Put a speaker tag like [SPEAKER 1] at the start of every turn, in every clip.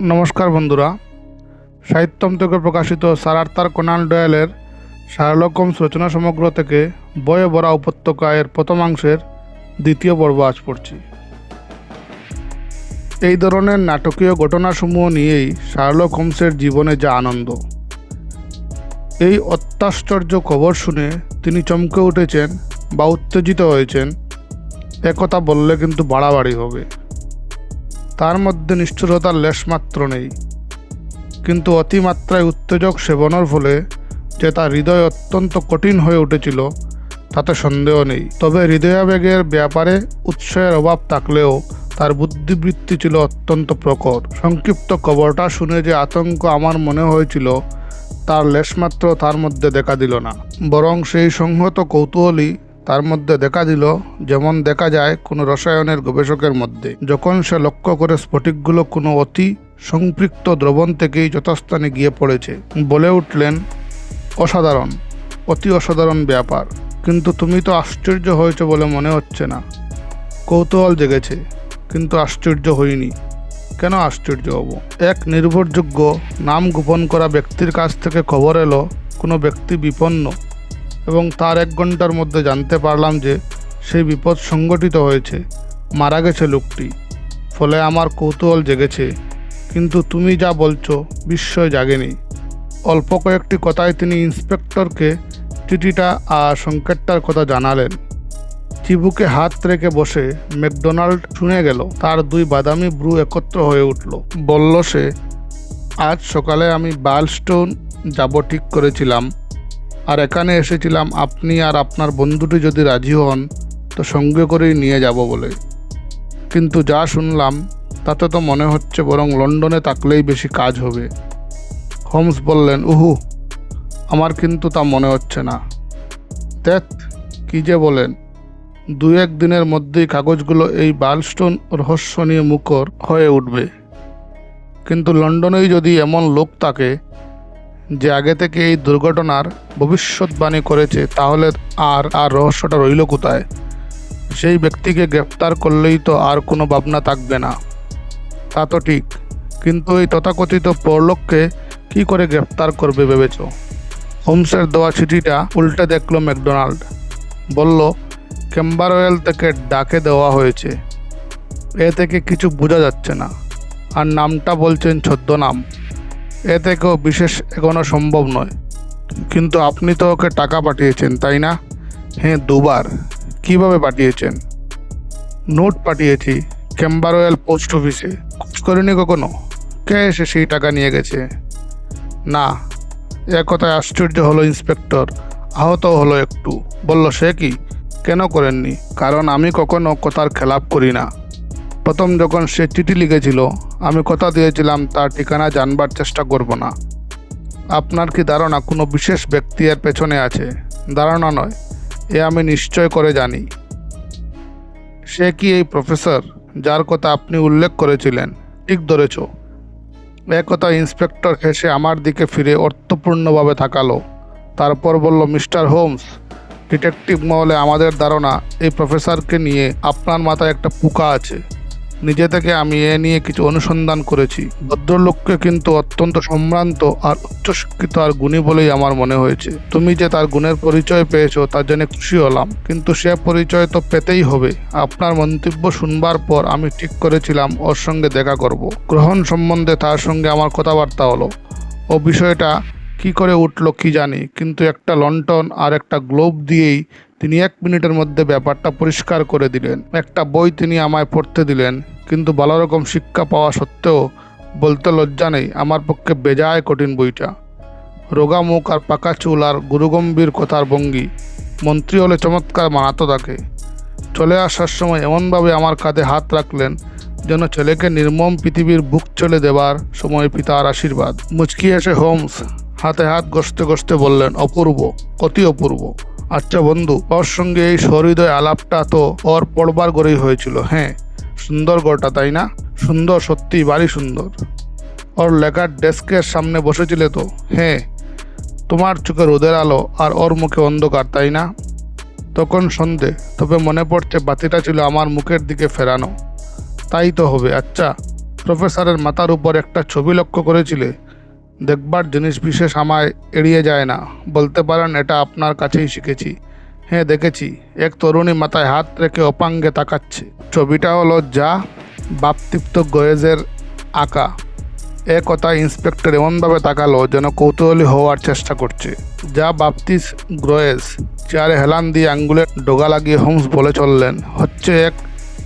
[SPEAKER 1] নমস্কার বন্ধুরা। সাহিত্যম থেকে প্রকাশিত সারার্তার কোনান ডয়েলের শার্লক হোমস রচনা সমগ্র থেকে বয়ে ভরা উপত্যকা এর প্রথমাংশের দ্বিতীয় পর্ব আজ পড়ছি। এই ধরনের নাটকীয় ঘটনাসমূহ নিয়েই শার্লক হোমসের জীবনে যা আনন্দ। এই অত্যাশ্চর্য খবর শুনে তিনি চমকে উঠেছেন বা উত্তেজিত হয়েছেন, একথা বললে কিন্তু বাড়াবাড়ি হবে। তার মধ্যে নিষ্ঠুরতার লেশমাত্র নেই। কিন্তু অতিমাত্রায় উত্তেজক সেবনের ফলে যে তার হৃদয় অত্যন্ত কঠিন হয়ে উঠেছিল, তাতে সন্দেহ নেই। তবে হৃদয়াবেগের ব্যাপারে উৎসাহের অভাব থাকলেও তার বুদ্ধিবৃত্তি ছিল অত্যন্ত প্রখর। সংক্ষিপ্ত খবরটা শুনে যে আতঙ্ক আমার মনে হয়েছিল, তার লেশমাত্র তার মধ্যে দেখা দিল না। বরং সেই সংহত কৌতূহলী তার মধ্যে দেখা দিল, যেমন দেখা যায় কোনো রসায়নের গবেষকের মধ্যে। যখন সে লক্ষ্য করে স্ফটিকগুলো কোনো অতি সম্পৃক্ত দ্রবণ থেকেই যথাস্থানে গিয়ে পড়েছে, বলে উঠলেন, অসাধারণ, অতি অসাধারণ ব্যাপার। কিন্তু তুমি তো আশ্চর্য হয়েছে বলে মনে হচ্ছে না। কৌতূহল জেগেছে, কিন্তু আশ্চর্য হইনি। কেন আশ্চর্য হব? এক নির্ভরযোগ্য নাম গোপন করা ব্যক্তির কাছ থেকে খবর এলো, কোনো ব্যক্তি বিপন্ন। এবং তার এক ঘণ্টার মধ্যে জানতে পারলাম যে সেই বিপদ সংগঠিত হয়েছে। মারা গেছে লোকটি। ফলে আমার কৌতূহল জেগেছে। কিন্তু তুমি যা বলছো বিস্ময় জাগেনি। অল্প কয়েকটি কথায় তিনি ইন্সপেক্টরকে চিঠিটা আর সংকেতটার কথা জানালেন। চিবুকে হাত রেখে বসে ম্যাকডোনাল্ড শুনে গেল, তার দুই বাদামি ব্রু একত্র হয়ে উঠল। বলল সে, আজ সকালে আমি বার্লস্টোন যাব ঠিক করেছিলাম। আর এখানে এসেছিলাম আপনি আর আপনার বন্ধুটি যদি রাজি হন, তো সঙ্গে করেই নিয়ে যাব বলে। কিন্তু যা শুনলাম, তাতে তো মনে হচ্ছে বরং লন্ডনে থাকলেই বেশি কাজ হবে। হোমস বললেন, উহু, আমার কিন্তু তা মনে হচ্ছে না। দেখ, কী যে বলেন, দু এক দিনের মধ্যেই কাগজগুলো এই বার্লস্টোন রহস্য নিয়ে মুখর হয়ে উঠবে। কিন্তু লন্ডনেই যদি এমন লোক থাকে যে আগে থেকে এই দুর্ঘটনার ভবিষ্যৎবাণী করেছে, তাহলে আর আর রহস্যটা রইল কোথায়? সেই ব্যক্তিকে গ্রেপ্তার করলেই তো আর কোনো ভাবনা থাকবে না। তা তো ঠিক, কিন্তু এই তথাকথিত পরলোককে কি করে গ্রেপ্তার করবে ভেবেছ? হোমসের দেওয়া চিঠিটা উল্টে দেখল ম্যাকডোনাল্ড। বলল ক্যাম্বারওয়েল থেকে ডাকে দেওয়া হয়েছে। এ থেকে কিছু বোঝা যাচ্ছে না। আর নামটা বলছেন ছদ্মনাম। এ থেকেও বিশেষ এগোনো সম্ভব নয়। কিন্তু আপনি তো ওকে টাকা পাঠিয়েছেন, তাই না? হ্যাঁ দুবার। কীভাবে পাঠিয়েছেন? নোট পাঠিয়েছি ক্যাম্বারওয়েল পোস্ট অফিসে খোঁজ করেনি কখনো? কে এসে সেই টাকা নিয়ে গেছে? না। এ কথায় আশ্চর্য হলো ইন্সপেক্টর। আহত হলো একটু। বলল, সে কি? কেন করেননি? কারণ আমি কখনো কথার খেলাপ করি না। প্রথম যখন সে চিঠি লিখেছিল, আমি কথা দিয়েছিলাম, তার ঠিকানা জানবার চেষ্টা করব না। আপনার কি ধারণা কোনো বিশেষ ব্যক্তি এর পেছনে আছে? ধারণা নয়, এ আমি নিশ্চয় করে জানি। সে কি এই প্রফেসর যার কথা আপনি উল্লেখ করেছিলেন? ঠিক ধরেছ। এ কথা ইন্সপেক্টর হেসে আমার দিকে ফিরে অর্থপূর্ণভাবে তাকালো। তারপর বলল, মিস্টার হোমস, ডিটেকটিভ মহলে আমাদের ধারণা এই প্রফেসরকে নিয়ে আপনার মাথায় একটা পোকা আছে। নিজে থেকে আমি এ নিয়ে কিছু অনুসন্ধান করেছি। ভদ্রলোককে কিন্তু অত্যন্ত সম্ভ্রান্ত আর উচ্চশিক্ষিত আর গুণী বলেই আমার মনে হয়েছে। তুমি যে তার গুণের পরিচয় পেয়েছ, তার জন্য খুশি হলাম। কিন্তু সে পরিচয় তো পেতেই হবে। আপনার মন্তব্য শুনবার পর আমি ঠিক করেছিলাম, ওর সঙ্গে দেখা করব। গ্রহণ সম্বন্ধে তার সঙ্গে আমার কথাবার্তা হলো। ও বিষয়টা কি করে উঠল কি জানি, কিন্তু একটা লন্ঠন আর একটা গ্লোভ দিয়েই তিনি এক মিনিটের মধ্যে ব্যাপারটা পরিষ্কার করে দিলেন। একটা বই তিনি আমায় পড়তে দিলেন, কিন্তু ভালো রকম শিক্ষা পাওয়া সত্ত্বেও বলতে লজ্জা নেই, আমার পক্ষে বেজায় কঠিন বইটা। রোগা মুখ আর পাকা চুল আর গুরুগম্ভীর কথার ভঙ্গি, মন্ত্রী হলে চমৎকার মানাতো তাকে। চলে আসার সময় এমনভাবে আমার কাঁধে হাত রাখলেন যেন ছেলেকে নির্মম পৃথিবীর বুক চলে দেবার সময় পিতার আশীর্বাদ। মুচকি এসে হোমস হাতে হাত গসতে গসতে বললেন, অপূর্ব, অতি অপূর্ব। আচ্ছা বন্ধু ওর সঙ্গে এই সহৃদয় আলাপটা তো ওর পড়বার গড়েই হয়েছিল। হ্যাঁ সুন্দর গড়টা তাই না? সুন্দর, সত্যি বাড়ি সুন্দর। ওর লেখার ডেস্কের সামনে বসেছিলে তো? হ্যাঁ তোমার চোখে রোদের আলো আর ওর মুখে অন্ধকার, তাই না? তখন সন্ধে, তবে মনে পড়ছে বাতিটা ছিল আমার মুখের দিকে ফেরানো। তাই তো হবে। আচ্ছা প্রফেসরের মাথার উপর একটা ছবি লক্ষ্য করেছিলে? দেখবার জিনিস বিশেষ আমায় এড়িয়ে যায় না। বলতে পারেন, এটা আপনার কাছেই শিখেছি। হ্যাঁ দেখেছি। এক তরুণী মাথায় হাত রেখে অপাঙ্গে তাকাচ্ছে। ছবিটা হলো যা বাপতৃপ্ত গয়েজের আঁকা। এ কথায় ইন্সপেক্টর এমনভাবে তাকালো যেন কৌতূহলী হওয়ার চেষ্টা করছে। যা বাপতিস গ্রয়েস চেয়ারে হেলান দিয়ে আঙ্গুলের ডোগা লাগিয়ে হোমস বলে চললেন। হচ্ছে এক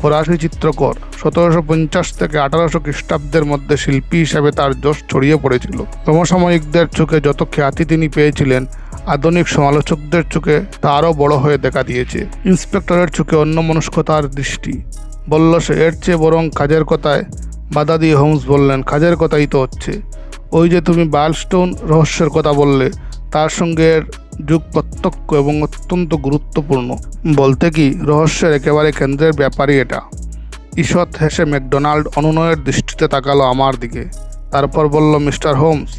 [SPEAKER 1] ফরাসি চিত্রকর সতেরোশো পঞ্চাশ থেকে আঠারোশো খ্রিস্টাব্দের মধ্যে শিল্পী হিসাবে তার যশ ছড়িয়ে পড়েছিল। সমসাময়িকদের চোখে যত খ্যাতি তিনি পেয়েছিলেন, আধুনিক সমালোচকদের চোখে তা আরও বড় হয়ে দেখা দিয়েছে। ইন্সপেক্টরের চোখে অন্য মনস্কতার দৃষ্টি। বলল, সে এর চেয়ে বরং কাজের কথায় বাধা দিয়ে হোমস বললেন কাজের কথাই তো হচ্ছে। ওই যে তুমি বার্লস্টোন রহস্যের কথা বললে, তার সঙ্গে যুগ প্রত্যক্ষ এবং অত্যন্ত গুরুত্বপূর্ণ। বলতে কি, রহস্যের একেবারে কেন্দ্রের ব্যাপারই এটা। ঈষৎ হেসে ম্যাকডোনাল্ড অনুনয়ের দৃষ্টিতে তাকালো আমার দিকে। তারপর বলল, মিস্টার হোমস,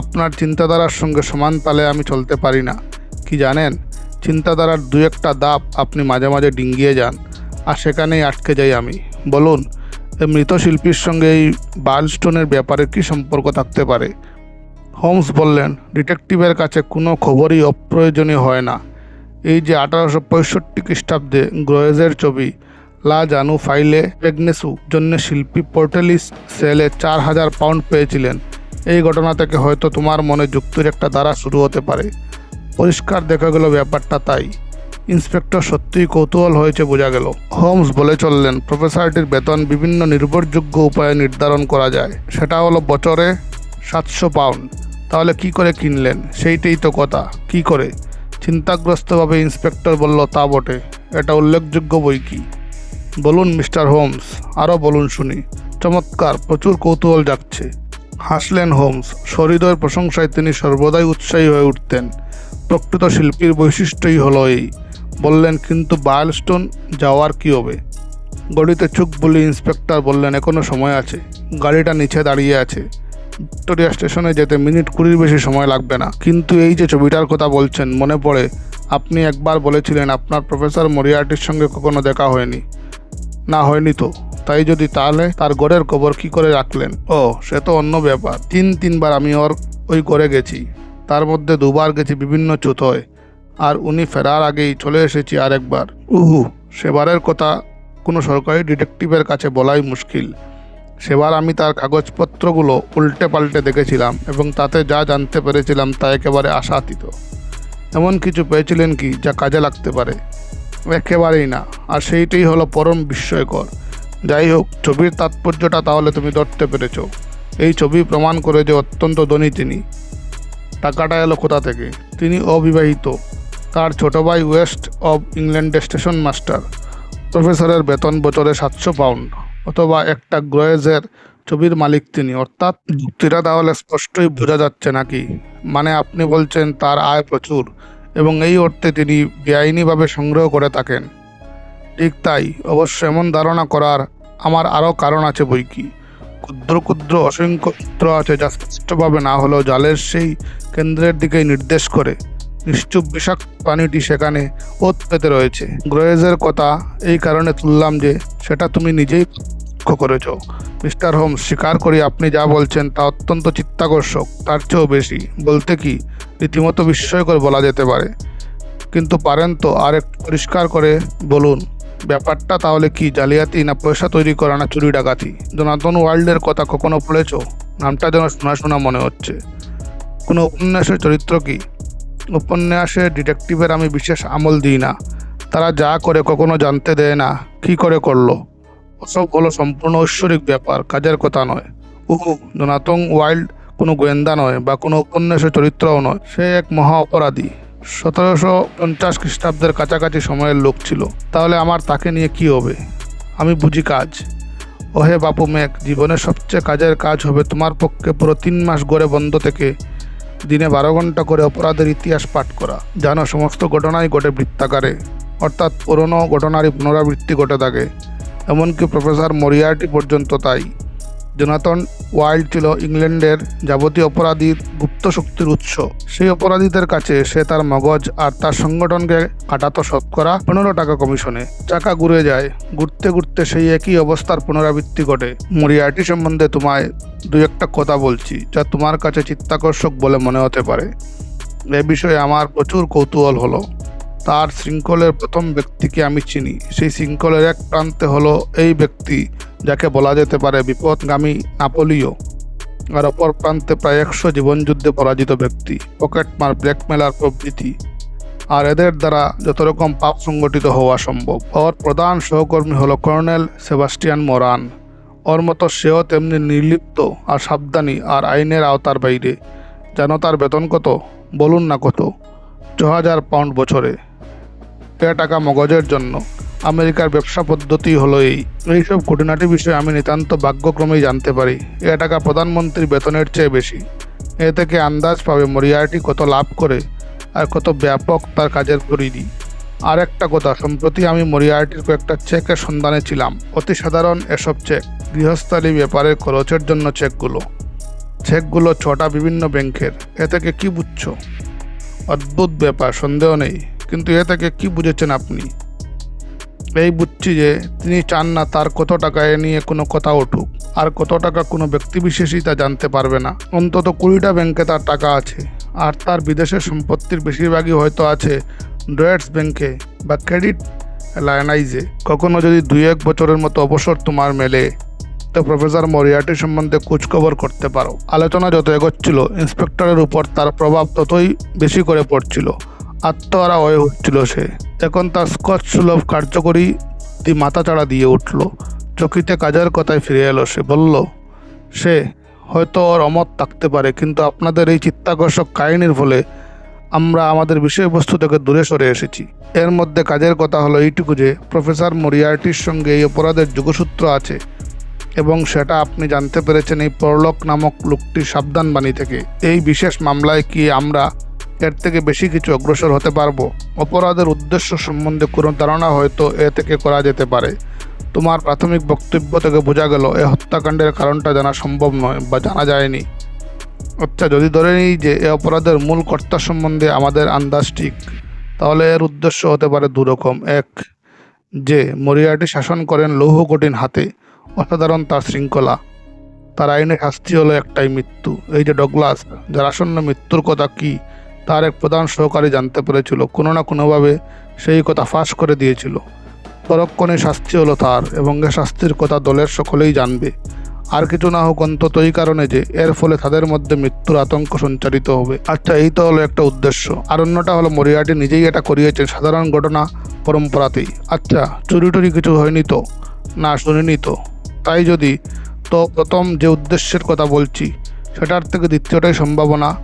[SPEAKER 1] আপনার চিন্তাধারার সঙ্গে সমান তালে আমি চলতে পারি না। কি জানেন, চিন্তাধারার দু একটা দাপ আপনি মাঝে মাঝে ডিঙ্গিয়ে যান, আর সেখানেই আটকে যাই আমি। বলুন মৃত শিল্পীর সঙ্গে এই বার্লস্টোনের ব্যাপারে কী সম্পর্ক থাকতে পারে? হোমস বললেন, ডিটেকটিভের কাছে কোনো খবরই অপ্রয়োজনীয় হয় না। এই যে আঠারোশো পঁয়ষট্টি খ্রিস্টাব্দে গ্রয়েজের ছবি, লা জানু ফাইলে প্রেগনেসু জন্য শিল্পী পোর্টেলিস সেলে চার হাজার পাউন্ড পেয়েছিলেন। এই ঘটনা থেকে হয়তো তোমার মনে যুক্তির একটা ধারা শুরু হতে পারে। পরিষ্কার দেখা গেল ব্যাপারটা তাই। ইন্সপেক্টর সত্যিই কৌতূহল হয়েছে বোঝা গেল। হোমস বলে চললেন, প্রফেসরটির বেতন বিভিন্ন নির্ভরযোগ্য উপায়ে নির্ধারণ করা যায়। সেটা হলো বছরে সাতশো পাউন্ড। তাহলে কি করে কিনলেন? সেইটাই তো কথা। কি করে? চিন্তাগ্রস্তভাবে ইন্সপেক্টর বলল, তা বটে। এটা উল্লেখযোগ্য বই কি? বলুন, মিস্টার হোমস। আরও বলুন শুনি। চমৎকার, প্রচুর কৌতূহল যাচ্ছে হাসলেন হোমস। সহৃদয়ের প্রশংসায় তিনি সর্বদাই উৎসাহী হয়ে উঠতেন। প্রকৃত শিল্পীর বৈশিষ্ট্যই হলো এই। বললেন, কিন্তু বায়ালস্টোন যাওয়ার কী হবে? গড়িতে চোখ বলে ইন্সপেক্টর বললেন এখনও সময় আছে। গাড়িটা নিচে দাঁড়িয়ে আছে। ভিক্টোরিয়া স্টেশনে যেতে মিনিট কুড়ির বেশি সময় লাগবে না। কিন্তু এই যে ছবিটার কথা বলছেন, মনে পড়ে, আপনি একবার বলেছিলেন আপনার প্রফেসর মরিয়ার্টির সঙ্গে কখনো দেখা হয়নি। না, হয়নি তো। তাই যদি তাহলে তার গড়ের কবর কি করে রাখলেন? ও, সে তো অন্য ব্যাপার। তিন, তিনবার আমি ওর ওই গড়ে গেছি। তার মধ্যে দুবার গেছি বিভিন্ন চুতোয়। আর উনি ফেরার আগেই চলে এসেছি আরেকবার। উহু, সেবারের কথা কোনো সরকারি ডিটেকটিভের কাছে বলাই মুশকিল। সেবার আমি তার কাগজপত্রগুলো উল্টে পাল্টে দেখেছিলাম এবং তাতে যা জানতে পেরেছিলাম তা একেবারে আশাতীত। এমন কিছু পেয়েছিলেন কি যা কাজে লাগতে পারে? একেবারেই না। আর সেইটাই হলো পরম বিস্ময়কর। যাই হোক, ছবির তাৎপর্যটা তাহলে তুমি ধরতে পেরেছ। এই ছবি প্রমাণ করে যে অত্যন্ত ধনী তিনি। টাকাটা এলো কোথা থেকে? তিনি অবিবাহিত। তার ছোট ভাই ওয়েস্ট অব ইংল্যান্ডের স্টেশন মাস্টার। প্রফেসরের বেতন বছরে সাতশো পাউন্ড। অথবা একটা গ্রয়েজের ছবির মালিক তিনি। অর্থাৎ যুক্তিটা তাহলে স্পষ্টই বোঝা যাচ্ছে নাকি? মানে আপনি বলছেন তার আয় প্রচুর এবং এই অর্থে তিনি বেআইনিভাবে সংগ্রহ করে থাকেন। ঠিক তাই অবশ্য এমন ধারণা করার আমার আরও কারণ আছে বই কি। ক্ষুদ্র ক্ষুদ্র অসংখ্য সূত্র আছে যা স্পষ্টভাবে না হলেও জালের সেই কেন্দ্রের দিকেই নির্দেশ করে। নিশ্চুপ বিষাক্ত পানিটি সেখানে ওত পেতে রয়েছে। গ্রয়েজের কথা এই কারণে তুললাম যে সেটা তুমি নিজেই লক্ষ্য করেছ। মিস্টার হোমস, স্বীকার করি আপনি যা বলছেন তা অত্যন্ত চিত্তাকর্ষক, তার চেয়েও বেশি। বলতে কি, রীতিমতো বিস্ময়কর বলা যেতে পারে। কিন্তু পারেন তো আর একটু পরিষ্কার করে বলুন, ব্যাপারটা তাহলে কি জালিয়াতি না পয়সা তৈরি করা না চুরি ডাকাতি? জনাতন ওয়ার্ল্ডের কথা কখনো পড়েছ নামটা যেন শোনা শোনা মনে হচ্ছে। কোনো উপন্যাসের চরিত্র কি? উপন্যাসে ডিটেকটিভের আমি বিশেষ আমল দিই না। তারা যা করে কখনো জানতে দেয় না। কি করে করল? ওসব হলো সম্পূর্ণ ঐশ্বরিক ব্যাপার, কাজের কথা নয়। উহু জোনাতং ওয়াইল্ড কোনো গোয়েন্দা নয় বা কোনো উপন্যাসের চরিত্রও নয়। সে এক মহা অপরাধী। সতেরোশো পঞ্চাশ খ্রিস্টাব্দের কাছাকাছি সময়ের লোক ছিল। তাহলে আমার তাকে নিয়ে কি হবে? আমি বুঝি কাজ। ওহে বাপু মেঘ জীবনের সবচেয়ে কাজের কাজ হবে তোমার পক্ষে পুরো তিন মাস গড়ে বন্ধ থেকে দিনে বারো ঘণ্টা করে অপরাধের ইতিহাস পাঠ করা। জানো, সমস্ত ঘটনাই ঘটে বৃত্তাকারে। অর্থাৎ পুরনো ঘটনারই পুনরাবৃত্তি ঘটে থাকে। এমনকি প্রফেসর মরিয়ার্টি পর্যন্ত তাই। জোনাথন ওয়াইল্ড ছিল ইংল্যান্ডের যাবতীয় অপরাধীর গুপ্ত শক্তির উৎস। সেই অপরাধীদের কাছে সে তার মগজ আর তার সংগঠনকে কাটাতো শতকরা পনেরো টাকা কমিশনে। চাকা ঘুরে যায়, ঘুরতে ঘুরতে সেই একই অবস্থার পুনরাবৃত্তি ঘটে। মরিয়াটি সম্বন্ধে তোমায় দু একটা কথা বলছি, যা তোমার কাছে চিত্তাকর্ষক বলে মনে হতে পারে। এ বিষয়ে আমার প্রচুর কৌতূহল হলো। তার শৃঙ্খলের প্রথম ব্যক্তিকে আমি চিনি। সেই শৃঙ্খলের এক প্রান্তে হলো এই ব্যক্তি, যাকে বলা যেতে পারে বিপদগামী নাপোলিও আর অপর প্রান্তে প্রায় একশো জীবনযুদ্ধে পরাজিত ব্যক্তি পকেটমার ব্ল্যাকমেলার প্রভৃতি আর এদের দ্বারা যত রকম পাপ সংগঠিত হওয়া সম্ভব। ওর প্রধান সহকর্মী হলো কর্নেল সেবাস্টিয়ান মোরান। ওর মতো সেও তেমনি নির্লিপ্ত আর সাবধানী আর আইনের আওতার বাইরে। জানো তার বেতন কত? বলুন না কত? ছ হাজার পাউন্ড বছরে। টাকা মগজের জন্য আমেরিকার ব্যবসা পদ্ধতি হলো এই। এইসব খুঁটিনাটি বিষয়ে আমি নিতান্ত ভাগ্যক্রমেই জানতে পারি। এ টাকা প্রধানমন্ত্রীর বেতনের চেয়ে বেশি। এ থেকে আন্দাজ পাবে মরিয়াটি কত লাভ করে আর কত ব্যাপক তার কাজের পরিধি। আর একটা কথা, সম্প্রতি আমি মরিয়াটির কয়েকটা চেকের সন্ধানে ছিলাম। অতি সাধারণ এসব চেক, গৃহস্থালী ব্যাপারের খরচের জন্য চেকগুলো। চেকগুলো ছটা বিভিন্ন ব্যাংকের। এ থেকে কী বুঝছ? অদ্ভুত ব্যাপার, সন্দেহ নেই। কিন্তু এ থেকে কি বুঝেছেন আপনি? এই বুঝছি যে তিনি চান না তার কত টাকা এ নিয়ে কোনো কথা উঠুক। আর কত টাকা কোনো ব্যক্তিবিশেষই তা জানতে পারবে না। অন্তত কুড়িটা ব্যাংকে তার টাকা আছে। আর তার বিদেশের সম্পত্তির বেশিরভাগই হয়তো আছে ডয়েটস ব্যাংকে বা ক্রেডিট লায়নাইজে কখনো যদি দুই এক বছরের মতো অবসর তোমার মেলে, তো প্রফেসর মরিয়াটি সম্বন্ধে খোঁজখবর করতে পারো। আলোচনা যত এগোচ্ছিল, ইন্সপেক্টরের উপর তার প্রভাব ততই বেশি করে পড়ছিল। আত্মহারা হয়ে উঠছিল সে। এখন তার স্কচ সুলভ কার্যকরী মাথাচাড়া দিয়ে উঠল। চকিতে কাজের কথায় ফিরে এলো সে, বলল, সে, হয়তো ওর অমত থাকতে পারে, কিন্তু আপনাদের এই চিত্তাকর্ষক কাহিনীর ফলে আমরা আমাদের বিষয়বস্তু থেকে দূরে সরে এসেছি। এর মধ্যে কাজের কথা হলো এইটুকু যে, প্রফেসর মরিয়ার্টির সঙ্গে এই অপরাধের যোগসূত্র আছে এবং সেটা আপনি জানতে পেরেছেন এই পরলোক নামক লোকটির সাবধান বাণী থেকে। এই বিশেষ মামলায় কি আমরা এর থেকে বেশি কিছু অগ্রসর হতে পারব। অপরাধের উদ্দেশ্য সম্বন্ধে কোনো ধারণা হয়তো এ থেকে করা যেতে পারে। তোমার প্রাথমিক বক্তব্য থেকে বোঝা গেল, এ হত্যাকাণ্ডের কারণটা জানা সম্ভব নয় বা জানা যায়নি। আচ্ছা যদি ধরে নিই যে এ অপরাধের মূল কর্তা সম্বন্ধে আমাদের আন্দাজ ঠিক, তাহলে এর উদ্দেশ্য হতে পারে দুরকম। এক, যে মরিয়াটি শাসন করেন লৌহ কঠিন হাতে, অসাধারণ তার শৃঙ্খলা। তার আইনে শাস্তি হলো একটাই মৃত্যু। এই যে ডগলাস, যার আসন্ন মৃত্যুর কথা কি তার এক প্রধান সহকারী জানতে পেরেছিল, কোনো না কোনোভাবে সেই কথা ফাঁস করে দিয়েছিল। পরক্ষণে শাস্তি হলো তার এবং এ শাস্তির কথা দলের সকলেই জানবে। আর কিছু না হোক, অন্তত এই কারণে যে এর ফলে তাদের মধ্যে মৃত্যুর আতঙ্ক সঞ্চারিত হবে। আচ্ছা এই তো হলো একটা উদ্দেশ্য। আর অন্যটা হলো, মরিয়াটি নিজেই এটা করিয়েছেন। সাধারণ ঘটনা পরম্পরাতেই। আচ্ছা চুরি টুরি কিছু হয়নি তো? না, শুনিনি তো। তাই যদি, তো প্রথম যে উদ্দেশ্যের কথা বলছি, সেটার থেকে দ্বিতীয়টাই সম্ভাবনা।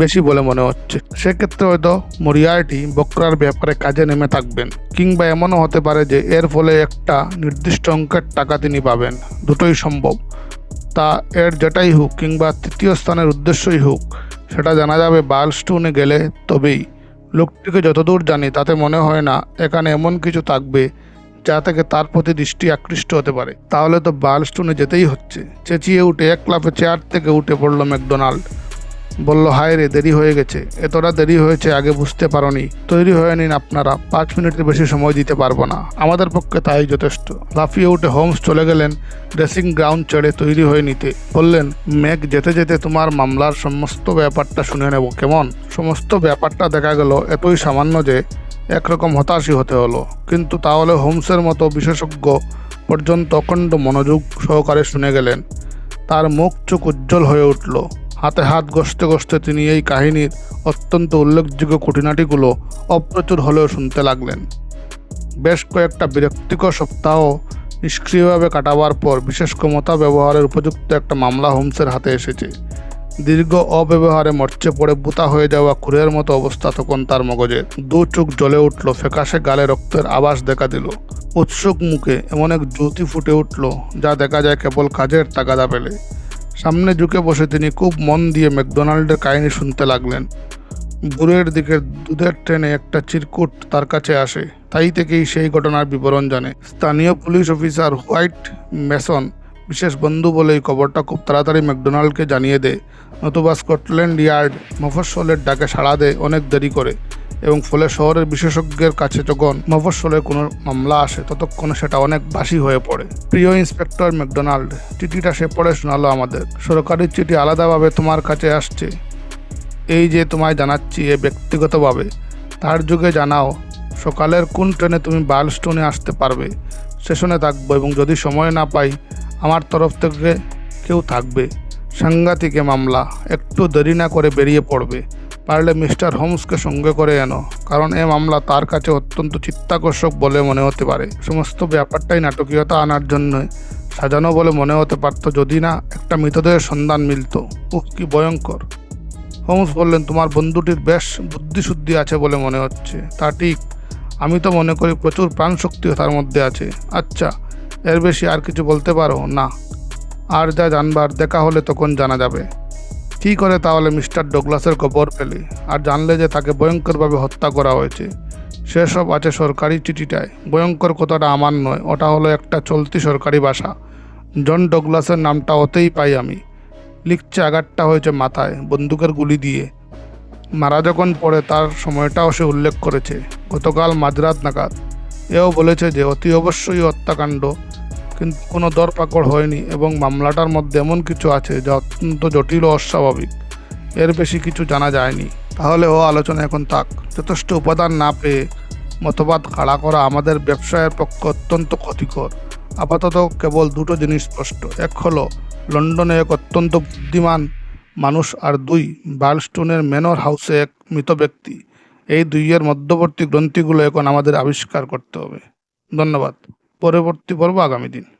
[SPEAKER 1] বেশি বলে মনে হচ্ছে। সেক্ষেত্রে হয়তো মরিয়াটি বকরার ব্যাপারে কাজে নেমে থাকবেন, কিংবা এমনও হতে পারে যে এর ফলে একটা নির্দিষ্ট অঙ্কের টাকা তিনি পাবেন। দুটোই সম্ভব। তা এর যেটাই হোক, কিংবা তৃতীয় স্থানের উদ্দেশ্যই হোক, সেটা জানা যাবে বার্লস্টোনে গেলে তবেই। লোকটিকে যতদূর জানি, তাতে মনে হয় না এখানে এমন কিছু থাকবে যা থেকে তার প্রতি দৃষ্টি আকৃষ্ট হতে পারে। তাহলে তো বার্লস্টোনে যেতেই হচ্ছে। চেঁচিয়ে উঠে, এক ক্লাফে চেয়ার থেকে উঠে পড়ল ম্যাকডোনাল্ড। বলল, হায় রে, দেরি হয়ে গেছে। এতটা দেরি হয়েছে, আগে বুঝতে পারোনি। তৈরি হয়ে নিন আপনারা। পাঁচ মিনিটের বেশি সময় দিতে পারব না। আমাদের পক্ষে তাই যথেষ্ট। লাফিয়ে উঠে হোমস চলে গেলেন ড্রেসিং গ্রাউন্ড ছেড়ে তৈরি হয়ে নিতে। বললেন ম্যাক যেতে যেতে তোমার মামলার সমস্ত ব্যাপারটা শুনে নেব। কেমন? সমস্ত ব্যাপারটা দেখা গেল এতই সামান্য যে একরকম হতাশই হতে হলো। কিন্তু তাহলে হোমসের মতো বিশেষজ্ঞ পর্যন্ত অখণ্ড মনোযোগ সহকারে শুনে গেলেন। তার মুখ চোখ উজ্জ্বল হয়ে উঠল। হাতে হাত ঘষতে ঘষতে তিনি এই কাহিনীর অত্যন্ত উল্লেখযোগ্য খুঁটিনাটিগুলো অপ্রচুর হলেও শুনতে লাগলেন। বেশ কয়েকটা বিরক্তিকর সপ্তাহ নিষ্ক্রিয়ভাবে কাটাবার পর বিশেষ ক্ষমতা ব্যবহারের উপযুক্ত একটা মামলা হোমসের হাতে এসেছে। দীর্ঘ অব্যবহারে মরচে পড়ে বুতা হয়ে যাওয়া খুরের মতো অবস্থা তখন তার মগজে। দু চোখ জ্বলে উঠল ফেকাশে গালে রক্তের আভাস দেখা দিল। উৎসুক মুখে এমন এক জ্যোতি ফুটে উঠল যা দেখা যায় কেবল কাজের তাগাদা পেলে। সামনে ঝুঁকে বসে তিনি খুব মন দিয়ে ম্যাকডোনাল্ডের কাহিনী শুনতে লাগলেন। ভোরের দিকে দুধের ট্রেনে একটা চিরকুট তার কাছে আসে। তাই থেকেই সেই ঘটনার বিবরণ জানে। স্থানীয় পুলিশ অফিসার হোয়াইট মেসন বিশেষ বন্ধু বলে এই খবরটা খুব তাড়াতাড়ি ম্যাকডোনাল্ডকে জানিয়ে দেয়। নতুবা স্কটল্যান্ড ইয়ার্ড মফস্বলের ডাকে সাড়া দেয়, অনেক দেরি করে। এবং ফলে শহরের বিশেষজ্ঞের কাছে যখন মফস্বলের কোনো মামলা আসে, ততক্ষণে সেটা অনেক বাসি হয়ে পড়ে। প্রিয় ইন্সপেক্টর ম্যাকডোনাল্ড, চিঠিটা সে পড়ে শোনালো আমাদের। সরকারি চিঠি আলাদাভাবে তোমার কাছে আসছে। এই যে তোমায় জানাচ্ছি এ ব্যক্তিগতভাবে, তার যুগে জানাও, সকালের কোন ট্রেনে তুমি বার্লস্টোনে আসতে পারবে, স্টেশনে থাকব এবং যদি সময় না পাই, আমার তরফ থেকে কেউ থাকবে। সাংঘাতিক মামলা, একটু দেরি না করে বেরিয়ে পড়বে। পারলে মিস্টার হোমসকে সঙ্গে করে এনো, কারণ এ মামলা তার কাছে অত্যন্ত চিত্তাকর্ষক বলে মনে হতে পারে। সমস্ত ব্যাপারটাই নাটকীয়তা আনার জন্য সাজানো বলে মনে হতে পারত যদি না একটা মৃতদেহের সন্ধান মিলত। উহ, কি ভয়ঙ্কর। হোমস বললেন, তোমার বন্ধুটির বেশ বুদ্ধিশুদ্ধি আছে বলে মনে হচ্ছে। তা ঠিক। আমি তো মনে করি প্রচুর প্রাণশক্তিও তার মধ্যে আছে। আচ্ছা এর বেশি আর কিছু বলতে পারো? না। আর যা জানবার, দেখা হলে তখন জানা যাবে। কী করে তাহলে মিস্টার ডগলাসের খবর পেলে? আর জানলে যে তাকে ভয়ঙ্করভাবে হত্যা করা হয়েছে। সেসব আছে সরকারি চিঠিটায়। ভয়ঙ্কর কথাটা আমার নয়, ওটা হলো একটা চলতি সরকারি ভাষা। জন ডগলাসের নামটা ওতেই পাই আমি। লিখছে আঘাতটা হয়েছে মাথায়, বন্দুকের গুলি দিয়ে। মারা যখন পড়ে, তার সময়টাও সে উল্লেখ করেছে। গতকাল মাঝরাত নাগাদ। এও বলেছে যে, অতি অবশ্যই হত্যাকাণ্ড কিন্তু কোনো দরপাকড় হয়নি এবং মামলাটার মধ্যে এমন কিছু আছে যা অত্যন্ত জটিল ও অস্বাভাবিক। এর বেশি কিছু জানা যায়নি। তাহলে ও আলোচনা এখন থাক। যথেষ্ট উপাদান না পেয়ে মতবাদ খাড়া করা আমাদের ব্যবসায়ের পক্ষে অত্যন্ত ক্ষতিকর। আপাতত কেবল দুটো জিনিস স্পষ্ট। এক হলো, লন্ডনে এক অত্যন্ত বুদ্ধিমান মানুষ আর দুই বার্লস্টোনের ম্যানর হাউসে এক মৃত ব্যক্তি। এই দুইয়ের মধ্যবর্তী গ্রন্থিগুলো এখন আমাদের আবিষ্কার করতে হবে। ধন্যবাদ। পরবর্তী পর্ব আগামী দিন।